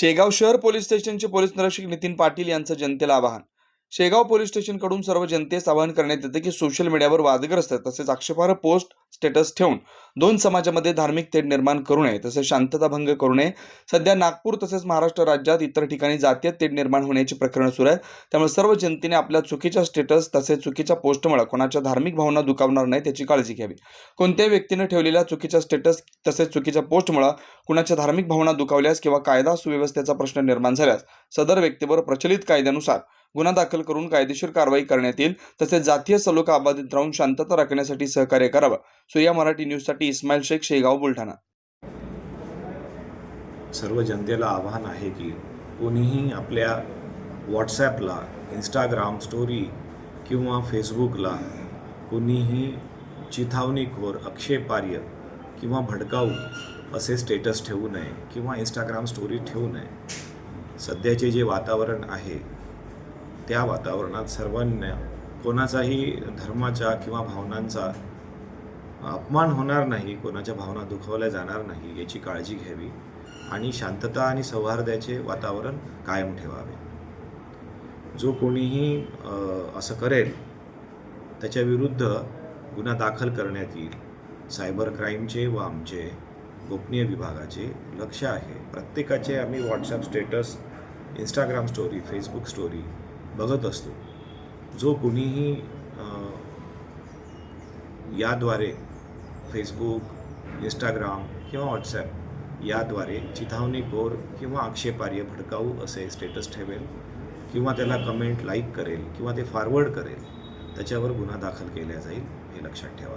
शेगाव शहर पोलीस स्टेशनचे पोलीस निरीक्षक नितीन पाटील यांचं जनतेला आवाहन. शेगाव पोलीस स्टेशनकडून सर्व जनतेस आवाहन करण्यात येते की सोशल मीडियावर वादग्रस्त तसेच आक्षेपार्ह पोस्ट स्टेटस ठेवून दोन समाजामध्ये धार्मिक तेढ निर्माण करू नये तसेच शांतता भंग करू नये. सध्या नागपूर तसेच महाराष्ट्र राज्यात इतर ठिकाणी जातीय तेढ निर्माण होण्याची प्रकरणं सुरू आहेत. त्यामुळे सर्व जनतेने आपल्या चुकीच्या स्टेटस तसेच चुकीच्या पोस्टमुळे कोणाच्या धार्मिक भावना दुखावणार नाही त्याची काळजी घ्यावी. कोणत्याही व्यक्तीने ठेवलेल्या चुकीच्या स्टेटस तसेच चुकीच्या पोस्टमुळे कुणाच्या धार्मिक भावना दुखावल्यास किंवा कायदा सुव्यवस्थेचा प्रश्न निर्माण झाल्यास सदर व्यक्तीवर प्रचलित कायद्यानुसार गुन्हा दाखल करून कायदेशीर कारवाई करण्यात येईल. तसेच जातीय सलोखा अबाधित राहून शांतता राखण्यासाठी सहकार्य करावं. सूर्या मराठी न्यूजसाठी इस्माईल शेख शेगाव बुलढाणा. सर्व जनतेला आव्हान आहे की कोणीही आपल्या व्हॉट्सॲपला इंस्टाग्राम स्टोरी किंवा फेसबुकला कोणीही चिथावणीखोर आक्षेपार्ह किंवा भडकाऊ असे स्टेटस ठेवू नये किंवा इंस्टाग्राम स्टोरी ठेवू नये. सध्याचे जे वातावरण आहे त्या वातावरणात सर्वांना कोणाचाही धर्माच्या किंवा भावनांचा अपमान होणार नाही कोणाच्या भावना दुखावल्या जाणार नाही याची काळजी घ्यावी आणि शांतता आणि सौहार्दाचे वातावरण कायम ठेवावे. जो कोणीही असं करेल त्याच्याविरुद्ध गुन्हा दाखल करण्यात येईल. सायबर क्राईमचे व आमचे गोपनीय विभागाचे लक्ष आहे. प्रत्येकाचे आम्ही WhatsApp status Instagram story Facebook story बघत असतो. जो कुणीही याद्वारे फेसबुक इंस्टाग्राम किंवा व्हॉट्सॲप याद्वारे चिथावणीखोर किंवा आक्षेपार्य भडकाऊ असे स्टेटस ठेवेल किंवा त्याला कमेंट लाईक करेल किंवा ते फॉरवर्ड करेल त्याच्यावर गुन्हा दाखल केला जाईल हे लक्षात ठेवा.